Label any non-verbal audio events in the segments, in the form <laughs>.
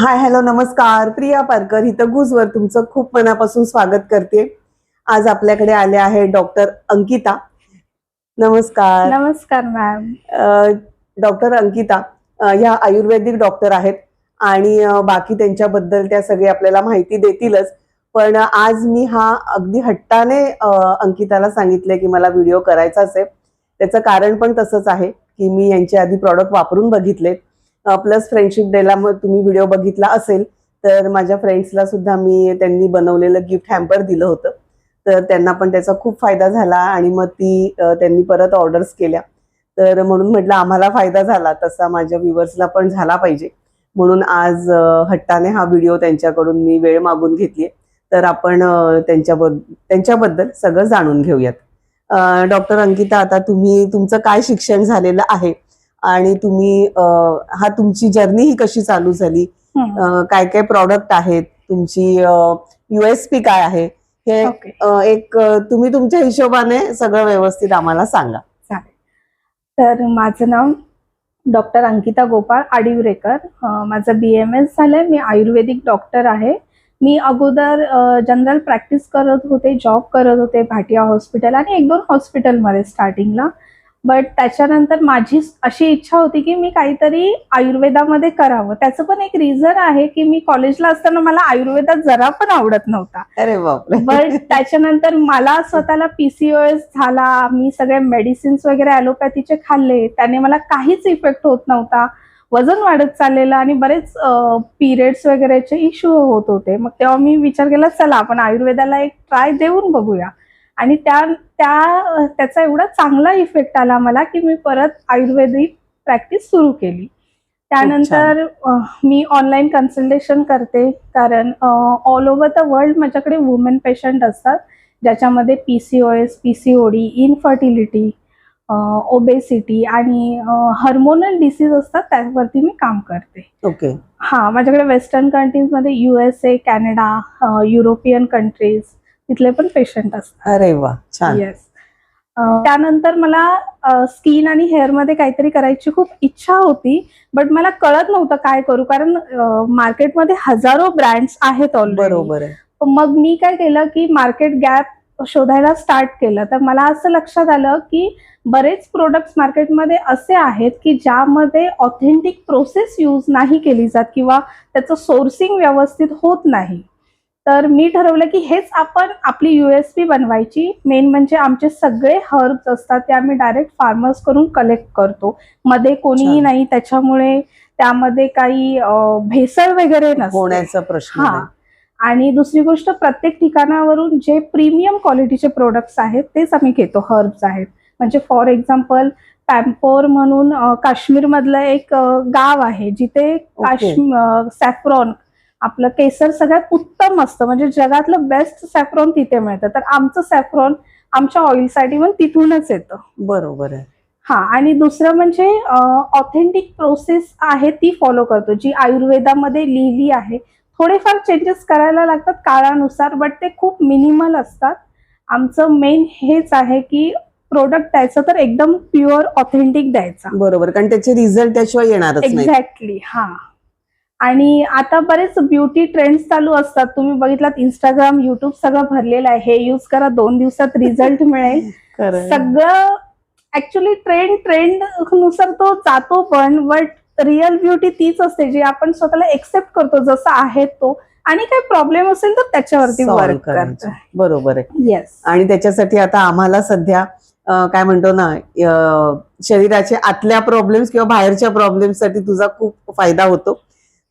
Hi hello नमस्कार. प्रिया पारकर इथं गुजवर तुमचं खूप मनापासून स्वागत करते. आज आपल्याकडे आले आहे डॉक्टर अंकिता. नमस्कार. नमस्कार मॅम डॉक्टर अंकिता ह्या आयुर्वेदिक डॉक्टर आहेत आणि बाकी त्यांच्याबद्दल त्या सगळी आपल्याला माहिती देतीलच. पण आज मी हा अगदी हट्टाने अंकिताला सांगितलंय की मला व्हिडिओ करायचाच आहे. त्याचं कारण पण तसंच आहे की मी यांच्या आधी प्रॉडक्ट वापरून बघितलेत. प्लस फ्रेंडशिप डेला मग तुम्ही व्हिडिओ बघितला असेल तर माझ्या फ्रेंड्सला सुद्धा मी त्यांनी बनवलेलं गिफ्ट हॅम्पर दिलं होतं. तर त्यांना पण त्याचा खूप फायदा झाला आणि मग ती त्यांनी परत ऑर्डर्स केल्या. तर म्हणून म्हटलं आम्हाला फायदा झाला तसा माझ्या व्ह्युअर्सला पण झाला पाहिजे. म्हणून आज हट्टाने हा व्हिडिओ त्यांच्याकडून मी वेळ मागून घेतलीये तर आपण त्यांच्याबद्दल त्यांच्याबद्दल सगळं जाणून घेऊयात. डॉक्टर अंकिता आता तुम्ही तुमचं काय शिक्षण झालेलं आहे? आणि तुम्ही हा तुमची जर्नी ही कशी चालू झाली? काय काय प्रॉडक्ट आहेत? तुमची युएसपी काय आहे? हे एक तुम्ही तुमच्या हिशोबाने सगळं व्यवस्थित आम्हाला सांगा. तर माझं नाव डॉक्टर अंकिता गोपाळ आडिवरेकर. माझं बी एम एस झालंय. मी आयुर्वेदिक डॉक्टर आहे. मी अगोदर जनरल प्रॅक्टिस करत होते जॉब करत होते भाटिया हॉस्पिटल आणि एक दोन हॉस्पिटलमध्ये स्टार्टिंगला बट त्याच्यानंतर माझी अशी इच्छा होती की मी काहीतरी आयुर्वेदामध्ये करावं. त्याचं पण एक रिझन आहे की मी कॉलेजला असताना मला आयुर्वेदात जरा पण आवडत नव्हता. अरे बट त्याच्यानंतर मला स्वतःला पीसीओएस झाला. मी सगळे मेडिसिन्स वगैरे ॲलोपॅथीचे खाल्ले. त्याने मला काहीच इफेक्ट होत नव्हता. वजन वाढत चाललेलं आणि बरेच पिरियड्स वगैरेचे इश्यू होत होते. मग तेव्हा मी विचार केला चला आपण आयुर्वेदाला एक ट्राय देऊन बघूया. आणि त्या त्या त्याचा एवढा चांगला इफेक्ट आला मला की मी परत आयुर्वेदिक प्रॅक्टिस सुरू केली. त्यानंतर मी ऑनलाईन कन्सल्टेशन करते. कारण ऑल ओव्हर द वर्ल्ड माझ्याकडे वुमेन पेशंट असतात. ज्याच्यामध्ये P C O S P C O D infertility obesity आणि हार्मोनल डिसीज असतात त्यावरती मी काम करते. ओके. हां माझ्याकडे वेस्टर्न कंट्रीजमध्ये U S A Canada European countries तिथले पण पेशंट असतात. अरे वा छान. येस त्यानंतर मला स्किन आणि हेअरमध्ये काहीतरी करायची खूप इच्छा होती बट मला कळत नव्हतं काय करू कारण मार्केटमध्ये हजारो ब्रँड्स आहेत बरोबर मग मी काय केलं की मार्केट गॅप शोधायला स्टार्ट केलं. तर मला असं लक्षात आलं की बरेच प्रोडक्ट्स मार्केटमध्ये असे आहेत की ज्यामध्ये ऑथेंटिक प्रोसेस यूज नाही केली जात किंवा त्याचं सोर्सिंग व्यवस्थित होत नाही. तर मी ठरवलं की हेच आपण आपली यू एस पी बनवायची. मेन म्हणजे आमचे सगळे हर्ब्स असतात ते आम्ही डायरेक्ट फार्मर्स करून कलेक्ट करतो. मध्ये कोणीही. नाही त्याच्यामुळे त्यामध्ये काही भेसळ वगैरे होण्याचा प्रश्न हा. आणि दुसरी गोष्ट प्रत्येक ठिकाणावरून जे प्रीमियम क्वालिटीचे प्रोडक्ट्स आहेत तेच आम्ही घेतो हर्ब्स आहेत. म्हणजे फॉर एक्झाम्पल पॅम्पोर म्हणून काश्मीरमधलं एक गाव आहे जिथे काश्मीर सॅफ्रॉन आपलं केसर सगळ्यात उत्तम असतं. म्हणजे जगातलं बेस्ट सॅफ्रॉन तिथे मिळतं. तर आमचं सॅफ्रॉन आमच्या ऑइलसाठी पण तिथूनच येतं. बरोबर आहे. हा आणि दुसरं म्हणजे ऑथेंटिक प्रोसेस आहे ती फॉलो करतो जी आयुर्वेदामध्ये लिहिली आहे. थोडेफार चेंजेस करायला लागतात काळानुसार बट ते खूप मिनिमल असतात. आमचं मेन हेच आहे की प्रोडक्ट द्यायचं तर एकदम प्युअर ऑथेंटिक द्यायचा. बरोबर कारण त्याचे रिझल्ट त्याशिवाय येणारच नाही. एक्झॅक्टली हा. आणि आता बरेच ब्युटी ट्रेंड्स चालू असतात. तुम्ही बघितलात इंस्टाग्राम युट्यूब सगळं भरलेलं आहे. हे यूज करा दोन दिवसात रिझल्ट मिळेल. <laughs> सगळं ऍक्च्युली ट्रेंड ट्रेंडनुसार तो जातो पण बट रिअल ब्युटी तीच असते जी आपण स्वतःला एक्सेप्ट करतो जसं आहे तो. आणि काही प्रॉब्लेम असेल तर त्याच्यावरती वर्क करायचं. बरोबर आहे. येस आणि त्याच्यासाठी आता आम्हाला सध्या काय म्हणतो ना अ, शरीराच्या आतल्या प्रॉब्लेम्स किंवा बाहेरच्या प्रॉब्लेम्ससाठी तुझा खूप फायदा होतो.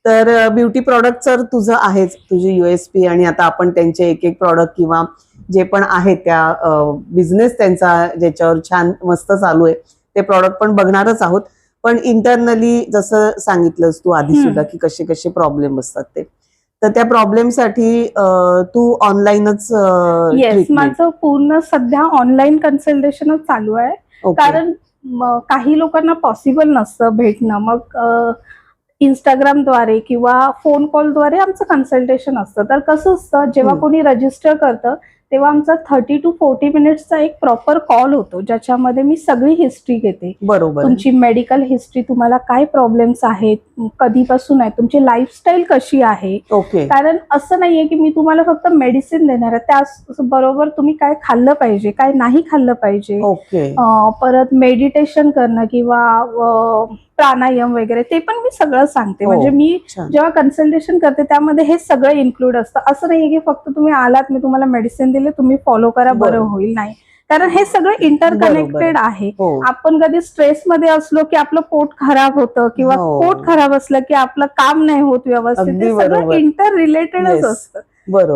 तर ब्युटी प्रॉडक्ट तर तुझं आहेच तुझी युएसपी आणि आता आपण त्यांचे एक एक प्रॉडक्ट किंवा जे पण आहेत त्या बिझनेस त्यांचा ज्याच्यावर छान मस्त चालू आहे ते प्रॉडक्ट पण बघणारच आहोत. पण इंटरनली जसं सांगितलंस तू आधी. सुद्धा की कसे कसे प्रॉब्लेम असतात ते. तर त्या प्रॉब्लेमसाठी तू ऑनलाईनच येस माझं पूर्ण सध्या ऑनलाईन कन्सल्टेशनच चालू आहे. कारण काही लोकांना पॉसिबल नसतं भेटणं. मग इंस्टाग्रामद्वारे किंवा फोन कॉलद्वारे आमचं कन्सल्टेशन असतं. तर कसं असतं जेव्हा. कोणी रजिस्टर करतं तेव्हा आमचा थर्टी टू फोर्टी मिनिट्सचा एक प्रॉपर कॉल होतो ज्याच्यामध्ये मी सगळी हिस्ट्री घेते. बरोबर. तुमची मेडिकल हिस्ट्री तुम्हाला काय प्रॉब्लेम्स आहेत कधीपासून आहे तुमची लाईफस्टाईल कशी आहे? ओके कारण असं नाहीये की मी तुम्हाला फक्त मेडिसिन देणार आहे. त्या बरोबर तुम्ही काय खाल्लं पाहिजे काय नाही खाल्लं पाहिजे. ओके परत मेडिटेशन करणं किंवा प्राणायाम वगैरे ते पण मी सगळं सांगते हो. म्हणजे मी जेव्हा कन्सल्टेशन करते त्यामध्ये हे सगळं इन्क्लूड असतं असं नाहीये की फक्त तुम्ही आलात मी तुम्हाला मेडिसिन दिले तुम्ही फॉलो करा बरं. होईल नाही कारण हे सगळं इंटरकनेक्टेड आहे हो आपण कधी स्ट्रेस मध्ये असलो की आपलं पोट खराब होतं किंवा हो. पोट खराब असलं की आपलं काम नाही होत व्यवस्थित ते सगळं. इंटर रिलेटेडच. असतं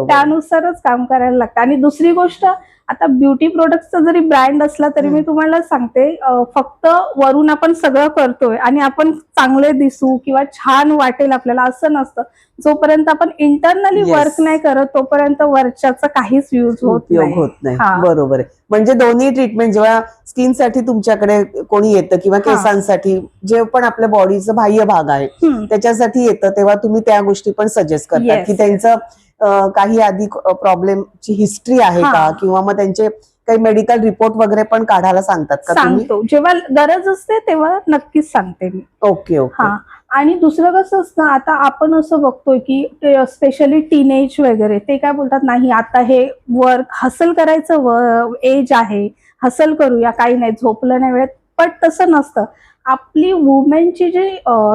त्यानुसारच काम करायला लागतं आणि दुसरी गोष्ट आता ब्युटी प्रोडक्टचा जरी ब्रँड असला तरी मी. तुम्हाला सांगते फक्त वरून आपण सगळं करतोय आणि आपण चांगले दिसू किंवा छान वाटेल आपल्याला असं नसतं जोपर्यंत आपण इंटरनली Yes. वर्क नाही करत तोपर्यंत वरच्याचा काहीच युज होत होत नाही. बरोबर आहे म्हणजे दोन्ही ट्रीटमेंट जेव्हा स्किनसाठी तुमच्याकडे कोणी येतं किंवा. केसांसाठी जे पण आपल्या बॉडीचं बाह्य भाग आहे. त्याच्यासाठी येतं तेव्हा तुम्ही त्या गोष्टी पण सजेस्ट करता की त्यांचं काही आधी प्रॉब्लेमची हिस्ट्री आहे. का? किंवा मग त्यांचे काही मेडिकल रिपोर्ट वगैरे पण काढायला सांगतात का सांगतो. जेव्हा गरज असते तेव्हा नक्कीच सांगते मी. ओके ओके हा. आणि दुसरं कसं असतं आता आपण असं बघतोय की स्पेशली टीनेज वगैरे ते काय बोलतात नाही आता हे वर्क हसल करायचं एज आहे. हसल करूया काही नाही झोपलं नाही वेळेत. पण तसं नसतं. आपली वुमेनची जी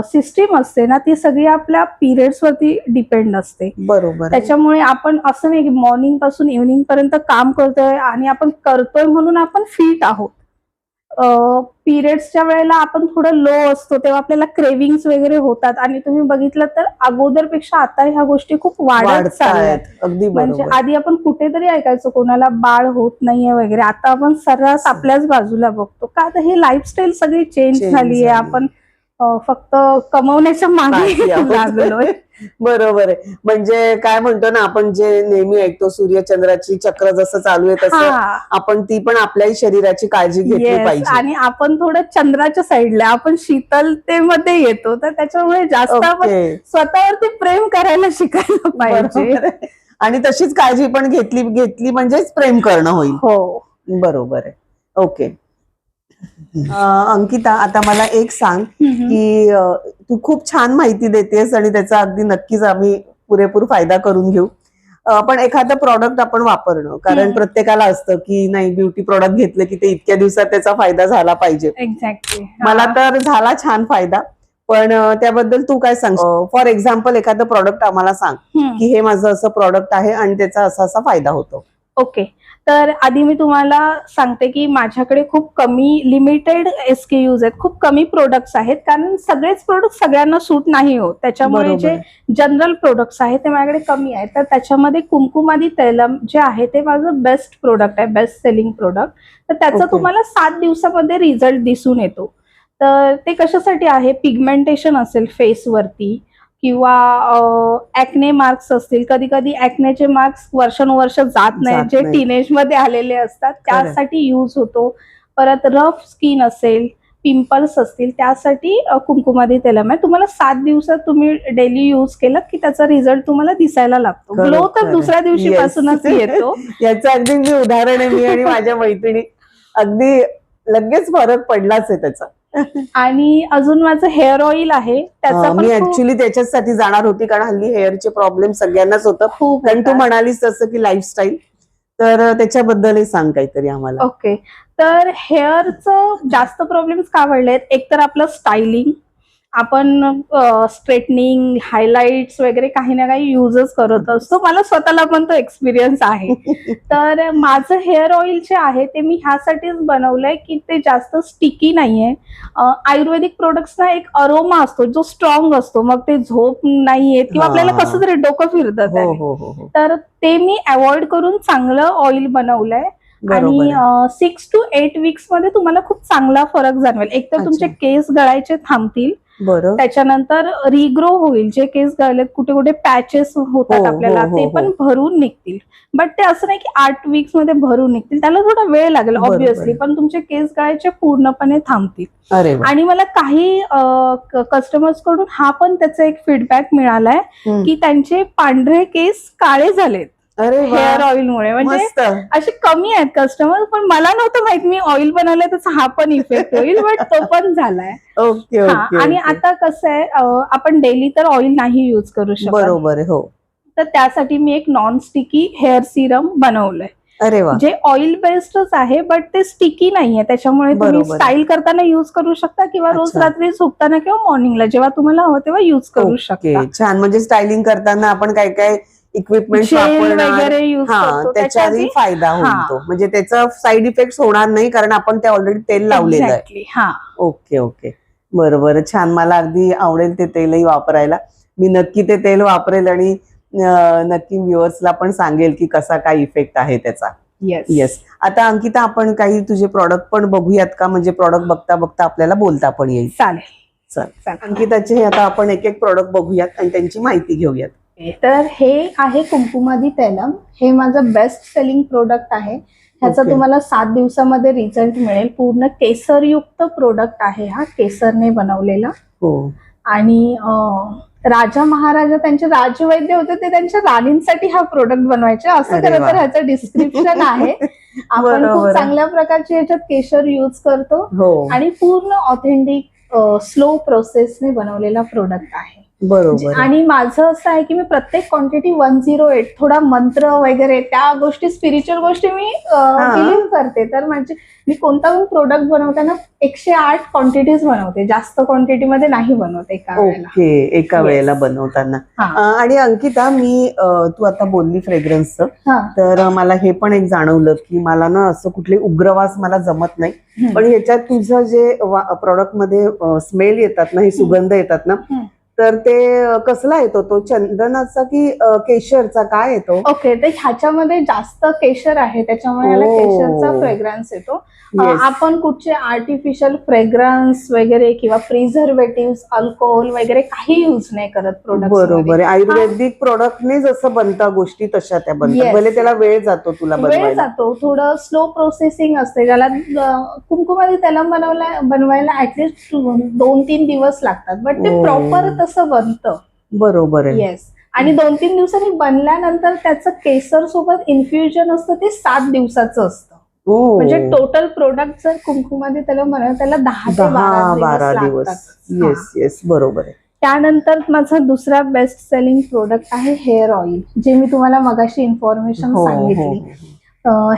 सिस्टीम असते ना ती सगळी आपल्या पिरियड्स वरती डिपेंड असते बरोबर. त्याच्यामुळे आपण असं नाही की मॉर्निंगपासून इव्हनिंग पर्यंत काम करतोय आणि आपण करतोय म्हणून आपण फिट आहोत पिरियड्सच्या वेळेला आपण थोडं लो असतो तेव्हा आपल्याला क्रेविंग्स वगैरे होतात. आणि तुम्ही बघितलं तर अगोदरपेक्षा आता ह्या गोष्टी खूप वाढत चालल्यात. अगदी म्हणजे आधी आपण कुठेतरी ऐकायचो कोणाला बाळ होत नाहीये वगैरे. आता आपण सर्रास आपल्याच बाजूला बघतो. का आता ही लाईफस्टाईल सगळी चेंज झाली. आहे. आपण फक्त कमवण्याच्या मागे. लागलोय. <laughs> बरोबर आहे. म्हणजे काय म्हणतो ना आपण जे नेहमी ऐकतो सूर्यचंद्राची चक्र जसं चालू आहे तसं आपण ती पण आपल्याही शरीराची काळजी घेतली पाहिजे. आणि आपण थोडं चंद्राच्या साईडला आपण शीतलतेमध्ये येतो तर त्याच्यामुळे जास्त आपण स्वतःवरती प्रेम करायला शिकायला पाहिजे. आणि तशीच काळजी पण घेतली घेतली म्हणजेच प्रेम करणं होईल. हो. बरोबर आहे. ओके. <laughs> अंकिता आता मला एक सांग. की तू खूप छान माहिती देतेस आणि त्याचा अगदी नक्कीच आम्ही पुरेपूर फायदा करून घेऊ. पण एखादं प्रॉडक्ट आपण वापरणं कारण. प्रत्येकाला असतं की नाही ब्युटी प्रॉडक्ट घेतलं की ते इतक्या दिवसात त्याचा फायदा झाला पाहिजे. एक्झॅक्टली मला तर झाला छान फायदा पण त्याबद्दल तू काय सांग फॉर एक्झाम्पल एखादं प्रॉडक्ट आम्हाला सांग की हे माझं असं प्रॉडक्ट आहे आणि त्याचा असा असा फायदा होतो. ओके तर आधी मी तुम्हाला सांगते की माझ्याकडे खूप कमी लिमिटेड एस के यूज आहेत. खूप कमी प्रोडक्ट्स आहेत. कारण सगळेच प्रोडक्ट सगळ्यांना सूट नाही होत त्याच्यामुळे जे. जनरल प्रोडक्ट्स आहेत ते माझ्याकडे कमी आहेत. तर त्याच्यामध्ये कुमकुमादी तैलम जे आहे ते माझं बेस्ट प्रोडक्ट आहे. बेस्ट सेलिंग प्रोडक्ट तर त्याचा Okay. तुम्हाला सात दिवसामध्ये रिझल्ट दिसून येतो. तर ते कशासाठी आहे? पिगमेंटेशन असेल फेसवरती किंवा ऍक्ने मार्क्स असतील कधी कधी ऍक्नेचे मार्क्स वर्षानुवर्ष जात नाही जे. टीनेजमध्ये आलेले असतात. त्यासाठी यूज होतो परत रफ स्किन असेल पिंपल्स असतील त्यासाठी कुंकुमादी तेलम आहे तुम्हाला सात दिवसात तुम्ही डेली यूज केलं की त्याचा रिझल्ट तुम्हाला दिसायला लागतो ग्लो तर. दुसऱ्या दिवशी. पासूनच येतो <laughs> याचं अगदी मी उदाहरण आहे मी आणि माझ्या मैत्रिणी अगदी लगेच फरक पडलाच आहे त्याचा आणि अजून माझं हेअर ऑइल आहे त्याचा मी ऍक्च्युली त्याच्यासाठी जाणार होती कारण हल्ली हेअरचे प्रॉब्लेम सगळ्यांनाच होतं. खूप कारण तू. म्हणालीस तसं की लाईफस्टाईल तर त्याच्याबद्दलही सांग काहीतरी आम्हाला. ओके तर हेअरचं जास्त प्रॉब्लेम्स का वाढलेत एक तर आपलं स्टायलिंग आपण स्ट्रेटनिंग हायलाइट्स वगैरे काही ना काही युजच करत असतो मला स्वतःला पण तो एक्सपिरियन्स आहे <laughs> तर माझं हेअर ऑइल जे आहे ते मी ह्यासाठीच बनवलंय की ते जास्त स्टिकी नाहीये अं, आयुर्वेदिक प्रोडक्ट्सना एक अरोमा असतो जो स्ट्रॉंग असतो मग ते झोप नाही येत किंवा. आपल्याला कसं तरी डोकं फिरतं हो. हो हो तर ते मी अवॉइड करून चांगलं ऑइल बनवलंय आणि. सिक्स टू एट वीक्समध्ये तुम्हाला खूप चांगला फरक जाणवेल एक तर. तुमचे केस गळायचे थांबतील बरं त्याच्यानंतर रिग्रो होईल जे केस गळलेत कुठे कुठे पॅचेस होतात हो, आपल्याला हो, ते हो, पण. भरून निघतील बट ते असं नाही की आठ वीक्समध्ये भरून निघतील त्याला थोडा वेळ लागेल. ऑब्विसली पण तुमचे केस गळायचे पूर्णपणे थांबतील. आणि मला काही कस्टमर्सकडून हा पण त्याचा एक फीडबॅक मिळालाय. की त्यांचे पांढरे केस काळे झालेत अरे. हेअर ऑइलमुळे. म्हणजे मस्त. असे कमी आहेत कस्टमर पण मला नव्हतं माहीत मी ऑइल बनवलंय तर हा पण इफेक्ट होईल बट तो पण झालाय. ओके आणि. आता कसं आहे आपण डेली तर ऑइल नाही युज करू शकत. बरोबर हो. तर त्यासाठी मी एक नॉन स्टिकी हेअर सिरम बनवलंय. अरे वा. जे ऑइल बेस्डच आहे बट ते स्टिकी नाहीये. त्याच्यामुळे तुम्ही. स्टाईल करताना युज करू शकता किंवा रोज. रात्री झोपताना किंवा मॉर्निंगला जेव्हा तुम्हाला हवं तेव्हा युज करू शकता. छान. म्हणजे स्टायलिंग करताना आपण काय काय इक्विपमेंट वापरणार. हा त्याच्याआधी- फायदा होईल हा. तो म्हणजे त्याचा साईड इफेक्ट होणार नाही कारण आपण ते ऑलरेडी तेल लावलेलं आहे. हा. Okay okay. बरोबर छान. मला अगदी आवडेल ते तेलही वापरायला. मी नक्की ते तेल वापरेल आणि नक्की व्ह्युअर्सला पण सांगेल की कसा काय इफेक्ट आहे त्याचा. येस येस आता अंकिता आपण काही तुझे प्रॉडक्ट पण बघूयात का? म्हणजे प्रॉडक्ट बघता बघता आपल्याला बोलता पण येईल. चालेल. चल. चालेल. अंकिताचे आता आपण एक एक प्रॉडक्ट बघूयात आणि त्यांची माहिती घेऊयात. तर हे आहे कुंकुमादी तैलम. हे माझं बेस्ट सेलिंग प्रोडक्ट आहे. ह्याचा Okay. तुम्हाला सात दिवसामध्ये रिझल्ट मिळेल. पूर्ण केसरयुक्त प्रोडक्ट आहे हा केसरने बनवलेला. हो. आणि राजा महाराजा त्यांचे राजवैद्य होते ते त्यांच्या राणींसाठी हा प्रोडक्ट बनवायचे. असं खरं. तर ह्याचं डिस्क्रिप्शन आहे. <laughs> आपण खूप. चांगल्या प्रकारचे ह्याच्यात केशर युज करतो. हो. आणि पूर्ण ऑथेंटिक स्लो प्रोसेसने बनवलेला प्रोडक्ट आहे. बरोबर. आणि माझं असं आहे की मी प्रत्येक क्वांटिटी वन झिरो एट थोडा मंत्र वगैरे त्या गोष्टी स्पिरिच्युअल गोष्टी मी बिलीव्ह करते. तर म्हणजे मी कोणता पण प्रोडक्ट बनवताना एकशे आठ क्वांटिटीज बनवते. जास्त क्वांटिटी मध्ये नाही बनवते एका वेळेला. ओके एका. वेळेला बनवताना. आणि अंकिता मी तू आता बोलली फ्रेग्रन्सचं तर मला हे पण एक जाणवलं की मला ना असं कुठले उग्रवास मला जमत नाही. पण ह्याच्यात तुझं जे प्रॉडक्टमध्ये स्मेल येतात ना हे सुगंध येतात ना. तर ते कसला येतो तो? चंदनाचा की केशरचा? काय येतो? ओके तर ह्याच्यामध्ये जास्त केशर आहे. त्याच्यामुळे याला Oh. केशरचा फ्रेग्रन्स येतो. आपण कुठचे आर्टिफिशियल फ्रेग्रन्स वगैरे किंवा प्रिझर्वेटिव्ह अल्कोहोल वगैरे काही युज नाही करत प्रोडक्ट बरोबर. आयुर्वेदिक प्रोडक्टने जसं बनता गोष्टी तशा त्या बनतात. भले त्याला वेळ जातो तुला वेळ जातो. थोडं स्लो प्रोसेसिंग असते. ज्याला कुंकुमादी त्याला बनवला बनवायला ऍटलिस्ट दोन तीन दिवस लागतात. बट ते. प्रॉपर तसं बनतं. बरोबर आहे. येस आणि दोन तीन दिवसांनी बनल्यानंतर त्याचं केसर सोबत इन्फ्युजन असतं ते सात दिवसाचं असतं. हो. म्हणजे टोटल प्रोडक्ट जर कुंकुमादी त्याला बनवलं त्याला दहा ते बारा दिवस येस येस बरोबर आहे. त्यानंतर माझा दुसरा बेस्ट सेलिंग प्रोडक्ट आहे हेअर ऑइल जे मी तुम्हाला मगाशी इन्फॉर्मेशन हो हो सांगितली.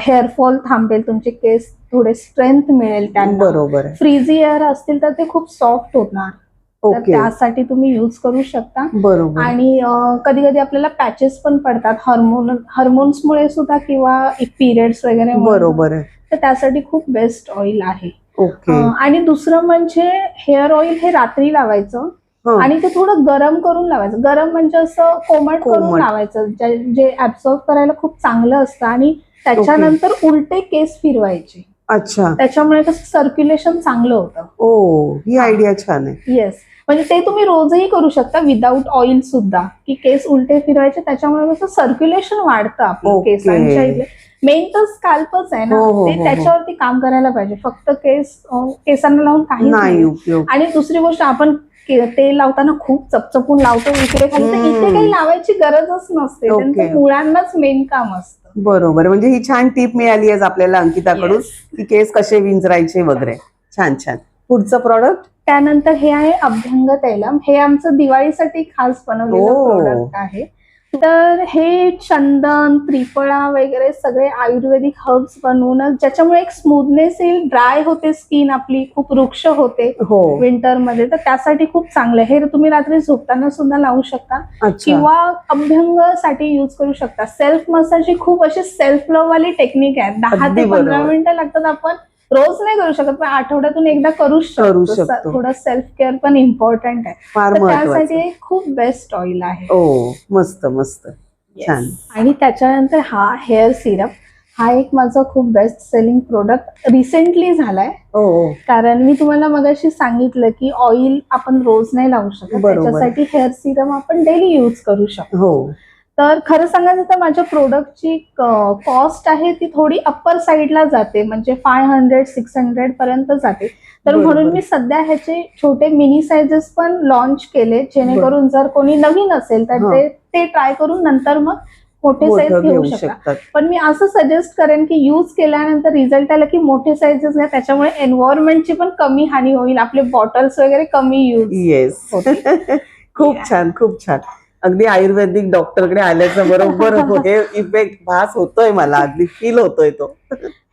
हेअरफॉल थांबेल तुमचे केस थोडे स्ट्रेंथ मिळेल त्यांना. बरोबर फ्रीझी हेअर असतील तर ते खूप सॉफ्ट होणार. तर ओके. त्यासाठी तुम्ही युज करू शकता. बरोबर. आणि कधी कधी आपल्याला पॅचेस पण पडतात. हार्मोन हार्मोन्समुळे सुद्धा किंवा पिरियड्स वगैरे बरोबर आहे. तर त्यासाठी खूप बेस्ट ऑइल आहे. ओके. अं, आणि दुसरं म्हणजे हेअर ऑइल हे रात्री लावायचं. हं. आणि ते थोडं गरम करून लावायचं. गरम म्हणजे असं कोमट करून कोमट. लावायचं. जे- जे ऍब्सॉर्ब करायला खूप चांगलं असतं आणि त्याच्यानंतर उलटे केस फिरवायचे. अच्छा. त्याच्यामुळे कसं सर्क्युलेशन चांगलं होतं. ओ ही आयडिया छान आहे. येस म्हणजे ते तुम्ही रोजही करू शकता विदाऊट ऑइल सुद्धा. की केस उलटे फिरवायचे त्याच्यामुळे कसं सर्क्युलेशन वाढतं आपलं Okay. केसांच्या इथे. मेन तर स्काल्पच आहे ना हो, हो, ते हो, त्याच्यावरती काम करायला पाहिजे. फक्त केस केसांना लावून काही नाही आणि दुसरी गोष्ट आपण तेल लावताना खूप चपचपून लावतो इकडे खाली. तर. इथे काही लावायची गरजच नसते. त्यांचं मुळांनाच मेन काम असतं. बरोबर. म्हणजे ही छान टीप मिळाली आहे आपल्याला अंकिताकडून. की केस कसे विंचरायचे वगैरे. छान छान. पुढचं प्रॉडक्ट त्यानंतर हे आहे अभ्यंग तैलम. हे आमचं दिवाळीसाठी खास बनवलेलं. प्रोडक्ट आहे. तर हे चंदन त्रिफळा वगैरे सगळे आयुर्वेदिक हर्ब्स बनवून ज्याच्यामुळे एक स्मूथनेस येईल ड्राय होते स्किन आपली खूप वृक्ष होते हो. विंटरमध्ये तर त्यासाठी खूप चांगलं आहे. हे तुम्ही रात्री झोपताना सुद्धा लावू शकता. किंवा अभ्यंगसाठी युज करू शकता. सेल्फ मसाज ही खूप अशी सेल्फ लव्ह वाली टेक्निक आहे. दहा ते पंधरा. मिनिटं लागतात आपण रोज नाही करू शकत पण आठवड्यातून एकदा करू करू शकतो. थोडं सेल्फ केअर पण इम्पॉर्टंट आहे. फार त्यासाठी खूप बेस्ट ऑइल आहे. ओ मस्त मस्त. छान. आणि त्याच्यानंतर हा हेअर सिरप हा एक माझा खूप बेस्ट सेलिंग प्रोडक्ट रिसेंटली झालाय. ओ ओ. कारण मी तुम्हाला मगाशी सांगितलं की ऑइल आपण रोज नाही लावू शकत. त्याच्यासाठी हेअर सिरम आपण डेली यूज करू शकतो. हो. तर खरं सांगायचं तर माझ्या प्रोडक्टची कॉस्ट आहे ती थोडी अप्पर साईडला जाते. म्हणजे फाय हंड्रेड सिक्स हंड्रेड पर्यंत जाते. तर. म्हणून मी सध्या ह्याचे छोटे मिनी सायझेस पण लॉन्च केले. जेणेकरून जर कोणी नवीन असेल तर. ते ते ट्राय करून नंतर मग मोठे साईज घेऊ घेऊ शकता शकतात. पण मी असं सजेस्ट करेन की यूज केल्यानंतर रिझल्ट आला की मोठे साईजेस घ्या. त्याच्यामुळे एन्व्हायरमेंटची पण कमी हानी होईल. आपले बॉटल्स वगैरे कमी यूज येस <laughs> खूप. छान खूप छान. अगदी आयुर्वेदिक डॉक्टरकडे आल्याचं बरोबर <laughs> हे इफेक्ट भास होतोय मला अगदी फील होतोय तो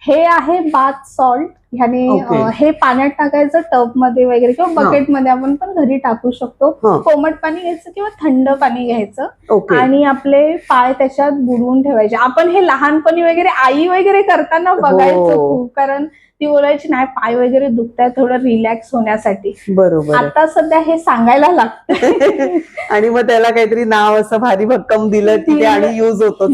हे आहे बाथ सॉल्ट ह्याने Okay. हे पाण्यात टाकायचं टबमध्ये वगैरे किंवा. बकेटमध्ये आपण पण घरी टाकू शकतो. कोमट पाणी घ्यायचं किंवा थंड पाणी घ्यायचं आणि आपले पाय त्याच्यात बुडवून ठेवायचे आपण हे लहानपणी वगैरे आई वगैरे करताना बघायचो हो. खूप कारण ती बोलायची नाही पाय वगैरे दुखतायत थोडं रिलॅक्स होण्यासाठी बरोबर. आता सध्या हे सांगायला लागतं <laughs> आणि मग त्याला काहीतरी नाव असं भारी भक्कम दिलं की आणि युज होतो.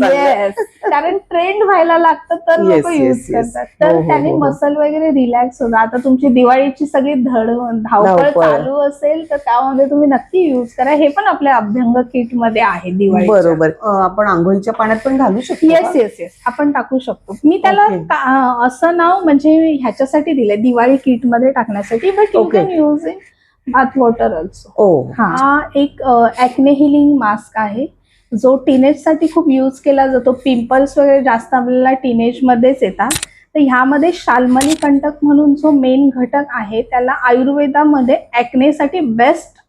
कारण ट्रेंड व्हायला लागतं तर लोक yes, युज yes. करतात. हो, तर हो, त्याने हो, हो. मसल वगैरे रिलॅक्स होतं आता तुमची दिवाळीची सगळी धड धावपळ. चालू असेल तर त्यामध्ये तुम्ही नक्की युज करा. हे पण आपल्या अभ्यंग किटमध्ये आहे दिवाळी बरोबर. आपण आंघोळीच्या पाण्यात पण घालू शकतो येस? येस येस आपण टाकू शकतो. मी त्याला असं नाव म्हणजे ह्याच्यासाठी दिलंय दिवाळी किटमध्ये टाकण्यासाठी but you. Can use in bath water also हा एक ऍक्ने हिलिंग मास्क आहे. जो टीनेजसाठी खूप यूज केला जातो पिंपल्स वगैरे जास्त आपल्याला टीनेज मध्येच येतात. तर ह्यामध्ये शाल्मली कंटक म्हणून जो मेन घटक आहे त्याला आयुर्वेदामध्ये ऍक्नेसाठी बेस्ट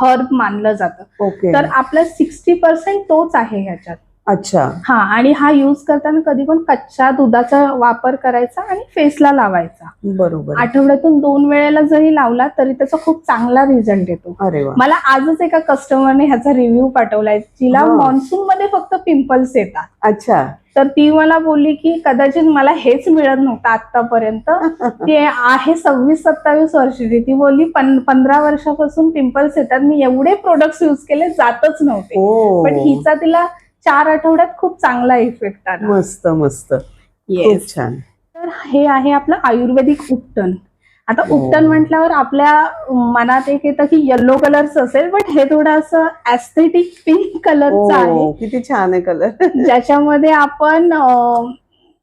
हर्ब मानलं जातं. ओके तर आपला सिक्स्टी पर्सेंट तोच आहे ह्याच्यात. अच्छा. हा आणि हा यूज करताना कधी पण कच्च्या दुधाचा वापर करायचा आणि फेसला लावायचा. बरोबर. आठवड्यातून दोन वेळेला जरी लावला तरी त्याचा खूप चांगला रिझल्ट येतो. अरे वा. मला आजच एका कस्टमरने ह्याचा रिव्ह्यू पाठवलाय. हा. मान्सून मध्ये फक्त पिंपल्स येतात. अच्छा. तर ती मला बोलली की कदाचित मला हेच मिळत नव्हतं आतापर्यंत <laughs> ती आहे सव्वीस सत्तावीस वर्षाची. ती बोलली "पं- पंधरा वर्षापासून पिंपल्स येतात. मी एवढे प्रोडक्ट्स युज केले जातच नव्हते. ओ पण हिचा तिला चार आठवड्यात खूप चांगला इफेक्ट आला. मस्त मस्त. खूप छान. तर हे आहे आपलं आयुर्वेदिक उपटन आता हो. उपटन म्हटल्यावर आपल्या मनात एक येतं की येल्लो कलरचं असेल बट हे थोडं असं ऍस्थेटिक पिंक कलरचं आहे. किती छान आहे कलर <laughs> ज्याच्यामध्ये आपण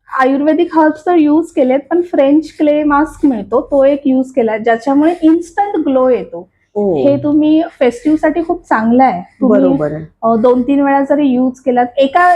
आयुर्वेदिक हर्ब्स तर यूज केलेत पण फ्रेंच क्ले मास्क मिळतो तो एक यूज केला ज्याच्यामुळे इन्स्टंट ग्लो येतो. हे. तुम्ही फेस्टिव्हसाठी खूप चांगलं आहे. तुम्ही बरोबर दोन तीन वेळा जरी यूज केलात एका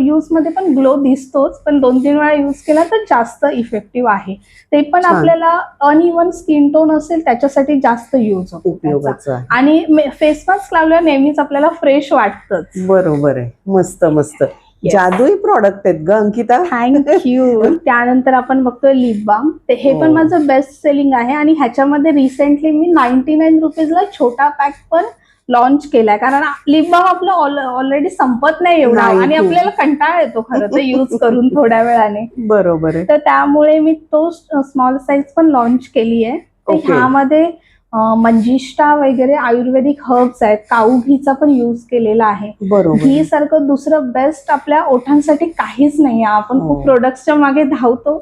यूजमध्ये पण ग्लो दिसतोच पण दोन तीन वेळा यूज केला तर जास्त इफेक्टिव्ह आहे. ते पण. आपल्याला अनइवन स्किन टोन असेल त्याच्यासाठी जास्त यूज होतो आणि फेस मास्क लावल्यावर नेहमीच आपल्याला फ्रेश वाटतच. बरोबर आहे. मस्त मस्त. जादुई प्रॉडक्ट आहेत ग अंकिता. थँक्यू <laughs> त्यानंतर आपण बघतोय लिप बाम ते हे पण हो. माझं बेस्ट सेलिंग आहे आणि ह्याच्यामध्ये रिसेंटली मी नाईन्टी नाईन रुपीजला छोटा पॅक पण लॉन्च केलाय. कारण लिप बाम आपलं ऑलरेडी संपत नाही एवढा आणि. आपल्याला कंटाळा येतो खरं तर यूज <laughs> करून थोड्या वेळाने. बरोबर तर त्यामुळे मी तो स्मॉल साईज पण लॉन्च केली आहे. ह्यामध्ये मंजिष्ठा वगैरे आयुर्वेदिक हर्ब्स आहेत. काऊ घीचा पण यूज केलेला आहे. बरोबर. घी सारखं दुसरं बेस्ट आपल्या ओठांसाठी काहीच नाही आपण हो. खूप प्रोडक्ट्सच्या मागे धावतो.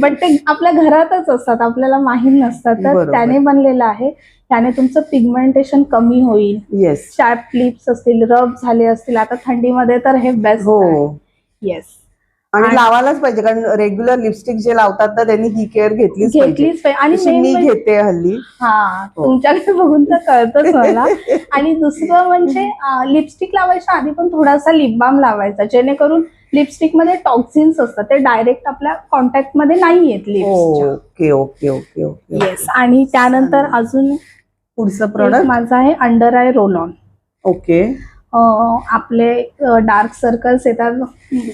बट ते आपल्या घरातच असतात. आपल्याला माहीत नसतात. तर. त्याने बनलेलं आहे. त्याने तुमचं पिगमेंटेशन कमी होईल. येस शॅर्प लिप्स असतील रब झाले असतील. आता थंडीमध्ये तर हे बेस्ट हो. येस आणि लावायलाच पाहिजे कारण रेग्युलर लिपस्टिक जे लावतात ना त्यांनी ही केअर घेतलीच पाहिजे. घेतलीच पाहिजे. आणि मी म्हणजे- घेते हल्ली. हा हो. तुमच्याकडे बघून तर कळतच <laughs> मला. आणि दुसरं म्हणजे लिपस्टिक लावायच्या आधी पण थोडासा लिप बाम लावायचा जेणेकरून लिपस्टिकमध्ये टॉक्सिन्स असतात. ते डायरेक्ट आपल्या कॉन्टॅक्टमध्ये नाही येत okay okay okay okay yes आणि त्यानंतर अजून पुढचं प्रॉडक्ट माझं आहे under eye roll on okay. आपले डार्क सर्कल्स येतात.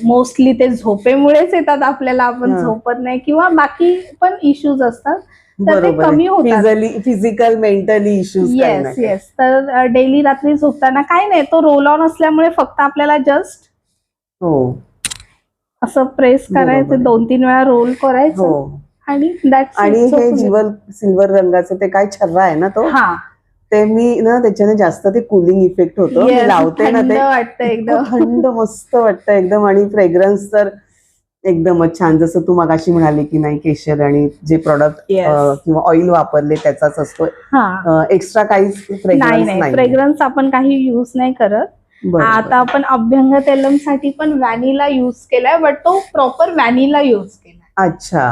मोस्टली ते झोपेमुळेच येतात आपल्याला आपण हा. झोपत नाही. किंवा बाकी पण इश्यूज असतात. तर ते कमी होतात. Physically mentally issues yes yes तर डेली रात्री झोपताना काय नाही. तो रोल ऑन असल्यामुळे फक्त आपल्याला जस्ट हो. असं प्रेस करायचं. दोन तीन वेळा रोल हो. करायचं आणि that's it. आणि हे जिवल सिल्वर रंगाचं ते काय छर्रा आहे ना तो. हा. ते मी ना त्याच्याने जास्त ते कुलिंग इफेक्ट होतो. Yes, लावते ना ते. वाटतं एकदम. थंड मस्त वाटतं एकदम. आणि फ्रेग्रन्स तर एकदमच छान. जसं तू मगाशी म्हणाली की नाही केशर आणि जे प्रॉडक्ट. किंवा ऑइल वापरले त्याचाच असतो. हा. एक्स्ट्रा काहीच नाही फ्रेग्रन्स नाही. नाही फ्रेग्रन्स आपण काही युज नाही करत. आता आपण अभ्यंग तेलमसाठी पण व्हॅनिला युज केलाय बट तो प्रॉपर व्हॅनिला युज केलाय. अच्छा.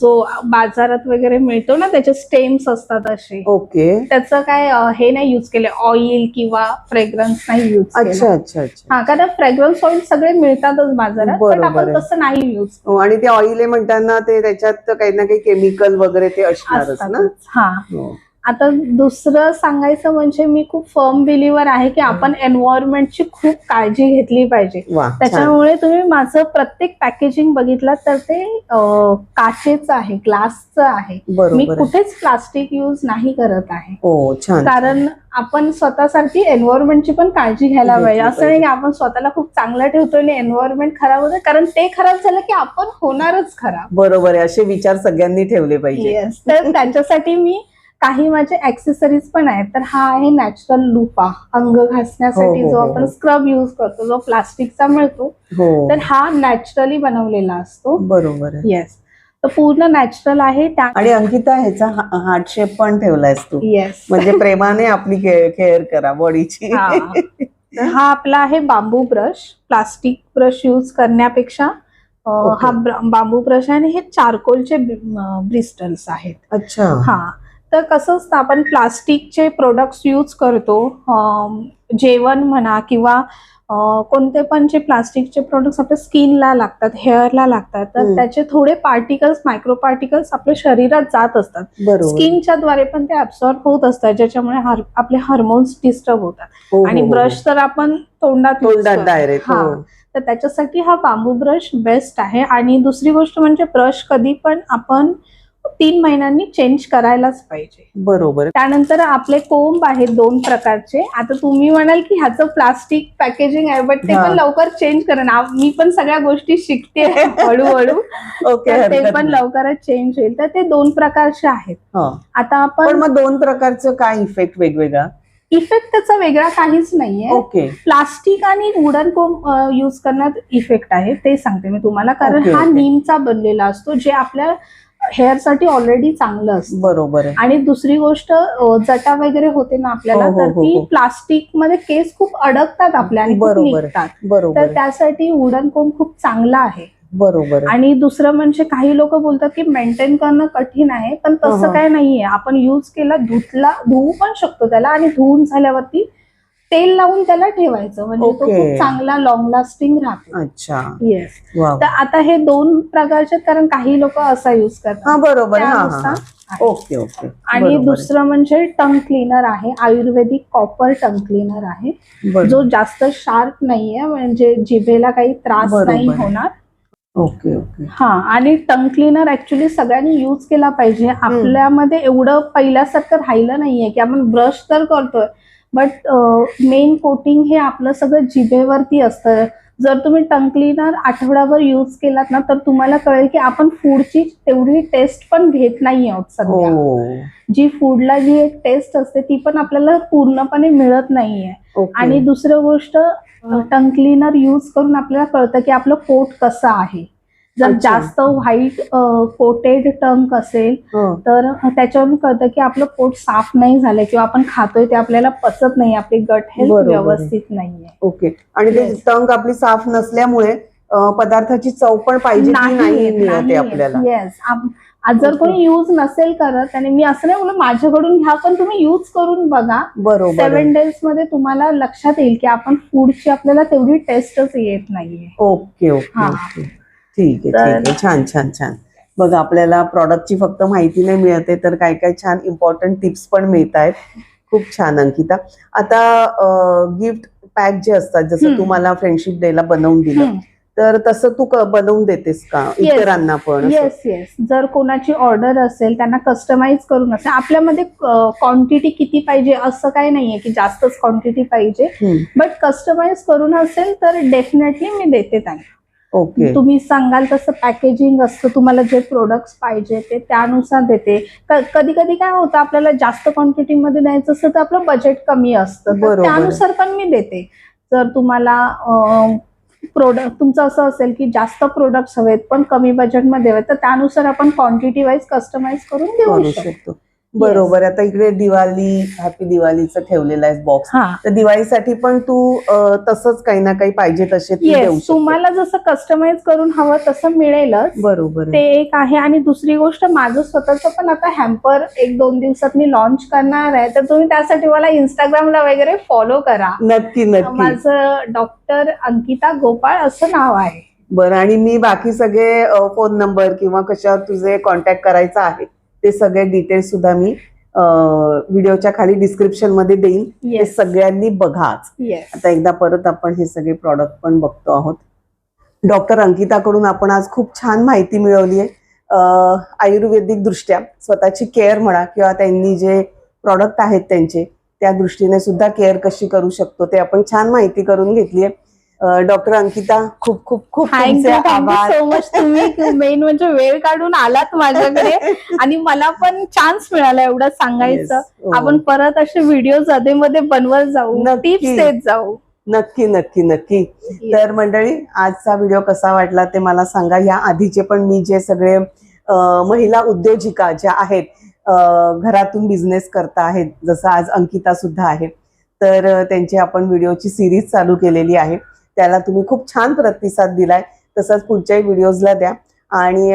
जो बाजारात वगैरे मिळतो ना त्याचे स्टेम्स असतात असे. ओके. त्याचं काय अं, हे नाही युज केले ऑइल किंवा फ्रेग्रन्स नाही युज केलं. अच्छा अच्छा अच्छा. हा कारण फ्रेग्रन्स ऑइल सगळे मिळतातच बाजारात पण बरोबर आपण आहे. तसं नाही युज हो, आणि ते ऑइल आहे म्हणताना ते त्याच्यात काही ना काही केमिकल वगैरे ते असणारच ना? हा. हो. आता दुसरं सांगायचं म्हणजे मी खूप फर्म बिलिव्हर आहे की आपण एन्व्हायरमेंटची खूप काळजी घेतली पाहिजे. त्याच्यामुळे तुम्ही माझं प्रत्येक पॅकेजिंग बघितलं तर ते काचेचं आहे ग्लासचं आहे. मी. कुठेच प्लास्टिक यूज नाही करत आहे. हो कारण आपण स्वतःसाठी एन्व्हायरमेंटची पण काळजी घ्यायला पाहिजे असं. नाही की आपण स्वतःला खूप चांगलं ठेवतो आणि एन्व्हायरमेंट खराब होतं. कारण ते खराब झालं की आपण होणारच खराब. बरोबर आहे. असे विचार सगळ्यांनी ठेवले पाहिजे. तर <laughs> त्याच्यासाठी मी काही माझे ऍक्सेसरीज पण आहेत तर हा आहे नॅचरल लुपा अंग घासण्यासाठी हो, हो, जो हो, आपण हो. स्क्रब युज करतो जो प्लास्टिकचा मिळतो हो. तर हा नॅचरली बनवलेला असतो. बरोबर येस तर पूर्ण नॅचरल आहे त्या आणि अंकिता ह्याचा हार्ट शेप पण ठेवलायस तू. येस म्हणजे प्रेमाने आपली केअर करा बॉडीची हा. हा आपला आहे bamboo brush plastic brush use करण्यापेक्षा. हा बांबू ब्रश आहे आणि हे चारकोलचे ब्रिस्टल्स आहेत. अच्छा. हा. तर कसं असतं आपण प्लास्टिकचे प्रोडक्ट्स यूज करतो जेवण म्हणा किंवा कोणते पण जे प्लास्टिकचे प्रोडक्ट्स आपल्या स्किनला लागतात हेअरला लागतात तर. त्याचे थोडे पार्टिकल्स मायक्रो पार्टिकल्स आपल्या शरीरात जात असतात स्किनच्या द्वारे पण ते ऍब्सॉर्ब होत असतात ज्याच्यामुळे आपले हार्मोन्स डिस्टर्ब होतात हो, हो, आणि हो, हो. ब्रश तर आपण तोंडात. डायरेक्ट हा. तर त्याच्यासाठी हा बांबू ब्रश बेस्ट आहे आणि दुसरी गोष्ट म्हणजे ब्रश कधी पण आपण तीन महिन्यांनी चेंज करायलाच पाहिजे. बरोबर. त्यानंतर आपले कोंब आहेत दोन प्रकारचे. आता तुम्ही म्हणाल की ह्याचं प्लास्टिक पॅकेजिंग आहे बट ते. पण लवकर चेंज करेन आ- मी पण सगळ्या गोष्टी शिकते हळूहळू. <laughs> ओके ते पण. लवकरच चेंज होईल. तर ते दोन प्रकारचे आहेत. हा. आता पण आपण मग दोन प्रकारचं काय इफेक्ट वेगवेगळा? इफेक्ट त्याचा वेगळा काहीच नाहीये. ओके प्लास्टिक आणि वुडन कोंब युज करण्यात इफेक्ट आहे. ते सांगते मी तुम्हाला. कारण ओके, हा ओके. नीमचा बनलेला असतो जे आपल्या हेअरसाठी ऑलरेडी चांगलं असतं बरोबर आहे आणि दुसरी गोष्ट जटा वगैरे होते ना आपल्याला हो, हो, तर हो, ती हो. प्लास्टिकमध्ये केस खूप अडकतात आपल्या आणि खूप बरोबर आहे. निघतात बरोबर तर. त्यासाठी वुडन कोंब खूप चांगला आहे बरोबर आहे. आणि दुसरं म्हणजे काही लोक बोलतात की मेंटेन करणं कठीण आहे पण हा, तसं हा. काय नाहीये आपण युज केला धुतला धुवू पण शकतो त्याला आणि धुवून झाल्यावरती तेल लावून त्याला ठेवायचं. म्हणजे तो. खूप चांगला लॉंग लास्टिंग राहतो. अच्छा. येस तर आता हे दोन प्रकारचे कारण काही लोक असा युज करतात. बरोबर. हा हा हा. Okay okay. आणि. दुसरं म्हणजे टंग क्लीनर आहे. आयुर्वेदिक कॉपर टंग क्लीनर आहे. जो जास्त शार्प नाहीये म्हणजे जिभेला काही त्रास. नाही होणार. Okay okay. हा आणि टंग क्लीनर ऍक्च्युली सगळ्यांनी युज केला पाहिजे. आपल्यामध्ये एवढं पहिल्यासारखं राहिलं नाहीये की आपण ब्रश तर करतोय बट मेन कोटिंग हे आपलं सगळं जिभेवरती असतं. जर तुम्ही टंग क्लीनर आठवड्याभर युज केलात ना तर तुम्हाला कळेल की आपण फूडची तेवढी टेस्ट पण घेत नाही आहोत सध्या. हो. जी फूडला जी एक टेस्ट असते ती पण आपल्याला पूर्णपणे मिळत नाहीये. आणि दुसरं गोष्ट टंग क्लीनर यूज करून आपल्याला कळतं की आपलं पोट कसं आहे. जर. जास्त व्हाईट कोटेड टंग असेल हं. तर त्याच्यावरून कळतं की आपलं पोट साफ नाही झालंय किंवा आपण खातोय ते आपल्याला पचत नाही आपली गट हेल्थ. व्यवस्थित नाहीये ओके आणि ते. टंग आपली साफ नसल्यामुळे पदार्थाची चव पण पाहिजे नाही मिळते आपल्याला येस जर. कोणी युज नसेल करत आणि मी असं नाही बोलू माझ्याकडून घ्या पण तुम्ही युज करून बघा बरोबर. सेव्हन डेजमध्ये तुम्हाला लक्षात येईल की आपण फूडची आपल्याला तेवढी टेस्टच येत नाहीये ओके. ओके ठीक आहे तर- ठीक आहे छान छान छान बघा आपल्याला प्रॉडक्टची फक्त माहिती नाही मिळते तर काय काय छान इम्पॉर्टंट टिप्स पण मिळत आहेत खूप छान अंकिता आता गिफ्ट पॅक जे असतात जसं. तू मला फ्रेंडशिप डेला बनवून दिलं. तर तसं तू बनवून देतेस का. इतरांना पण? येस येस जर कोणाची ऑर्डर असेल त्यांना कस्टमाइज करून असेल आपल्यामध्ये क्वांटिटी किती पाहिजे असं काही नाहीये की जास्तच क्वांटिटी पाहिजे. बट कस्टमाइज करून असेल तर डेफिनेटली मी देते त्यांना ओके. तुम्ही सांगाल तसं पॅकेजिंग असतं तुम्हाला जे प्रोडक्ट्स पाहिजे ते त्यानुसार देते. कधी कधी काय होतं आपल्याला जास्त क्वांटिटी मध्ये द्यायचं असतं तर आपलं बजेट कमी असतं. त्यानुसार पण मी देते. जर तुम्हाला प्रोडक्ट तुमचं असं असेल की जास्त प्रोडक्ट्स हवेत पण कमी बजेटमध्ये हवेत तर त्यानुसार आपण क्वांटिटी वाईज कस्टमाइज करून देऊ शकतो. बरोबर. आता इकडे दिवाळी हॅपी दिवाळीचं ठेवलेलं आहे बॉक्स तर दिवाळीसाठी पण तू तसंच काही ना काही पाहिजे तसे. तुम्हाला जसं कस्टमाइज करून हवं तसं मिळेलच. बरोबर ते. एक आहे. आणि दुसरी गोष्ट माझं स्वतःचं पण आता हॅम्पर एक दोन दिवसात मी लॉन्च करणार आहे. तर तुम्ही त्यासाठी मला इंस्टाग्रामला वगैरे फॉलो करा. नक्की नक्की. माझं डॉक्टर अंकिता गोपाळ असं नाव आहे. बरं. आणि मी बाकी सगळे फोन नंबर किंवा कशावर तुझे कॉन्टॅक्ट करायचा आहे ते सगळे डिटेल्स सुद्धा मी व्हिडिओच्या खाली डिस्क्रिप्शनमध्ये देईन. येस सगळ्यांनी बघाच. आता एकदा परत आपण हे सगळे प्रॉडक्ट पण बघतो आहोत. डॉक्टर अंकिताकडून आपण आज खूप छान माहिती मिळवली आहे. आयुर्वेदिक दृष्ट्या स्वतःची केअर म्हणा किंवा त्यांनी जे प्रॉडक्ट आहेत त्यांचे त्या दृष्टीने सुद्धा केअर कशी करू शकतो ते आपण छान माहिती करून घेतली आहे. डॉक्टर अंकिता खूप खूप खूप सो मच तुम्ही मेन म्हणजे वेळ काढून आलात माझ्याकडे. <laughs> आणि मला पण चान्स मिळाला एवढं सांगायचं. हो. आपण परत असे व्हिडिओमध्ये बनवत जाऊ नक्की. टिप्स देत जाऊ. नक्की नक्की नक्की. तर मंडळी आजचा व्हिडिओ कसा वाटला ते मला सांगा. या आधीचे पण मी जे सगळे महिला उद्योजिका ज्या आहेत घरातून बिझनेस करता आहेत जसं आज अंकिता सुद्धा आहे तर त्यांची आपण व्हिडिओची सिरीज चालू केलेली आहे. त्याला तुम्ही खूप छान प्रतिसाद दिलाय. तसंच पुढच्याही व्हिडिओजला द्या. आणि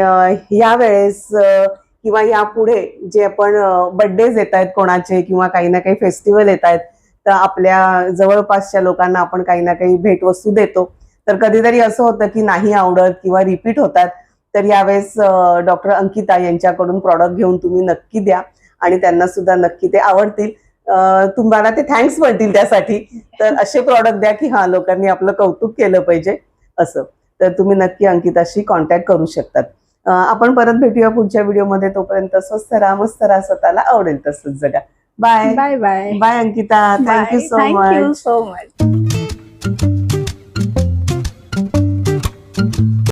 ह्या वेळेस किंवा यापुढे जे आपण बड्डेज येत आहेत कोणाचे किंवा काही ना काही फेस्टिवल येत आहेत तर आपल्या जवळपासच्या लोकांना आपण काही ना काही भेटवस्तू देतो. तर कधीतरी असं होतं की नाही आवडत किंवा रिपीट होतात तर यावेळेस डॉक्टर अंकिता यांच्याकडून प्रॉडक्ट घेऊन तुम्ही नक्की द्या. आणि त्यांना सुद्धा नक्की ते आवडतील. तुम्हाला ते थँक्स म्हणतील त्यासाठी. तर असे प्रॉडक्ट द्या की हा लोकांनी आपलं कौतुक केलं पाहिजे असं. तर तुम्ही नक्की अंकिताशी कॉन्टॅक्ट करू शकतात. आपण परत भेटूया पुढच्या व्हिडिओमध्ये तोपर्यंत स्वस्त राहा मस्त राहा. स्वतःला आवडेल तसंच जगा. Bye bye bye bye Ankita. Thank you so much so much